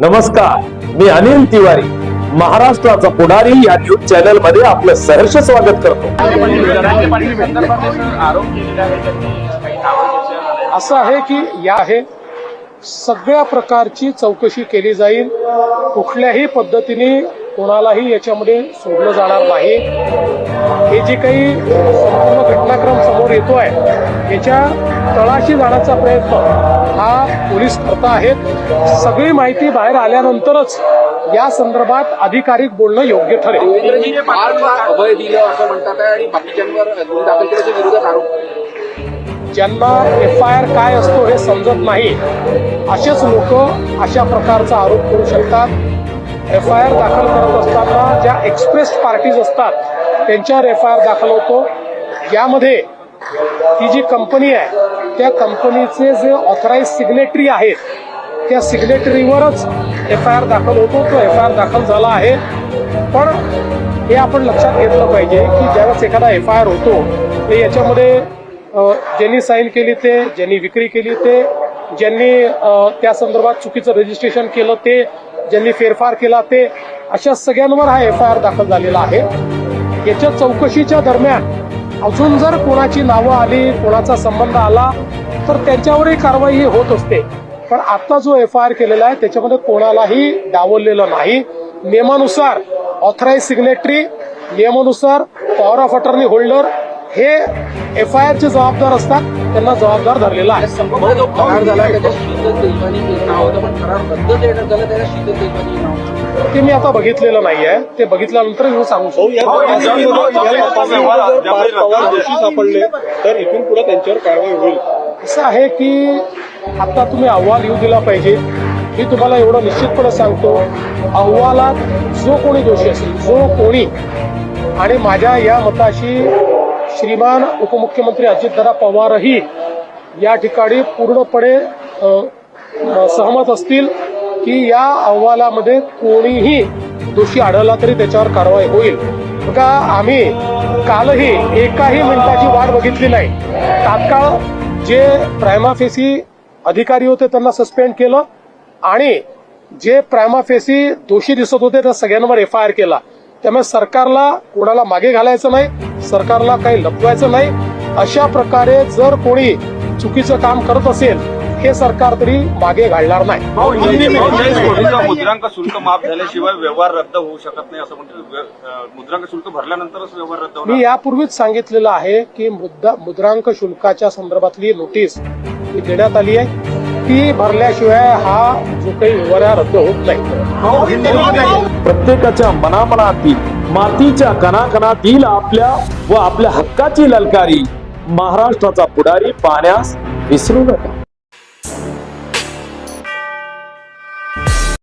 नमस्कार मी अनिल तिवारी. महाराष्ट्राचा पुढारी या न्यूज चॅनलमध्ये आपलं सहर्ष स्वागत करतो. असं आहे की या आहे सगळ्या प्रकारची चौकशी केली जाईल. कुठल्याही पद्धतीने कोणालाही याच्यामध्ये सोडलं जाणार नाही. हे जे काही संपूर्ण घटनाक्रम समोर येतोय याच्या तळाशी जाण्याचा प्रयत्न हा पोलीस करत आहेत. सगळी माहिती बाहेर आल्यानंतरच या संदर्भात अधिकारिक बोलणं योग्य ठरेल. अभय दिलं असं म्हणतात आहे आणि बाकीच्यांवर गुन्हे दाखल केल्याच्या विरोधात आरोप. ज्यांना एफ आय आर काय असतो हे समजत नाही. असेच लोक अशा प्रकारचा आरोप करू शकतात. एफ आय आर दाखल करत असताना ज्या एक्सप्रेस पार्टीज असतात त्यांच्यावर एफ आय आर दाखल होतो. यामध्ये ही जी कंपनी आहे त्या कंपनीचे जे ऑथराईज सिग्नेटरी आहेत त्या सिग्नेटरीवरच एफ आय आर दाखल होतो तो एफ आय आर दाखल झाला आहे. पण हे आपण लक्षात घेतलं पाहिजे की ज्यावेळेस एखादा एफ आय आर होतो ते याच्यामध्ये ज्यांनी साईन केली ते ज्यांनी विक्री केली ते ज्यांनी त्या संदर्भात चुकीचं रजिस्ट्रेशन केलं ते ज्यांनी फेरफार केला ते अशा सगळ्यांवर हा एफ आय आर दाखल झालेला आहे. याच्या चौकशीच्या दरम्यान अजून जर कोणाची नावं आली कोणाचा संबंध आला तर त्यांच्यावरही कारवाई ही होत असते. पण आता जो एफ आय आर केलेला आहे त्याच्यामध्ये कोणालाही डावललेलं नाही. नियमानुसार ऑथराईज सिग्नेटरी नियमानुसार पॉवर ऑफ अटर्नी होल्डर हे एफ आय आरचे जबाबदार असतात. त्यांना जबाबदार धरलेला आहे. हे हे. ते मी आता बघितलेलं नाही आहे ते बघितल्यानंतर मी सांगू शकतो. दोषी सापडले तर इथून पुढे त्यांच्यावर कारवाई होईल. असं आहे की आता तुम्ही अहवाल येऊ दिला पाहिजे. मी तुम्हाला एवढं निश्चितपणे सांगतो. अहवालात जो कोणी दोषी असेल जो कोणी आणि माझ्या या मताशी श्रीमान उपमुख्यमंत्री अजितदादा पवारही या ठिकाणी पूर्णपणे सहमत असतील की या अहवालामध्ये कोणीही दोषी आढळला तरी त्याच्यावर कारवाई होईल. बघा आम्ही कालही एकाही मिनिटाची वाट बघितली नाही. तात्काळ जे प्रायमाफेसी अधिकारी होते त्यांना सस्पेंड केलं आणि जे प्रायमाफेसी दोषी दिसत होते त्या सगळ्यांवर एफ आय आर केला. त्यामुळे सरकारला कोणाला मागे घालायचं नाही. सरकारला काही लपवायचं नाही. अशा प्रकारे जर कोणी चुकीचं काम करत असेल हे सरकार तरी मागे घालणार नाही. मुद्रांक शुल्क माफ झाल्याशिवाय व्यवहार रद्द होऊ शकत नाही असं म्हणते मुद्रांक शुल्क भरल्यानंतरच व्यवहार रद्द मी यापूर्वीच सांगितलेलं आहे की मुद्दा मुद्रांक शुल्काच्या संदर्भातली नोटीस ही देण्यात आली आहे. ती भरल्याशिवाय हा जो काही व्यवहार रद्द होत नाही. प्रत्येकाच्या मनामनातील मातीच्या कणाकणातील आपल्या व आपल्या हक्काची ललकारी. महाराष्ट्राचा पुढारी पाहण्यास विसरू नका.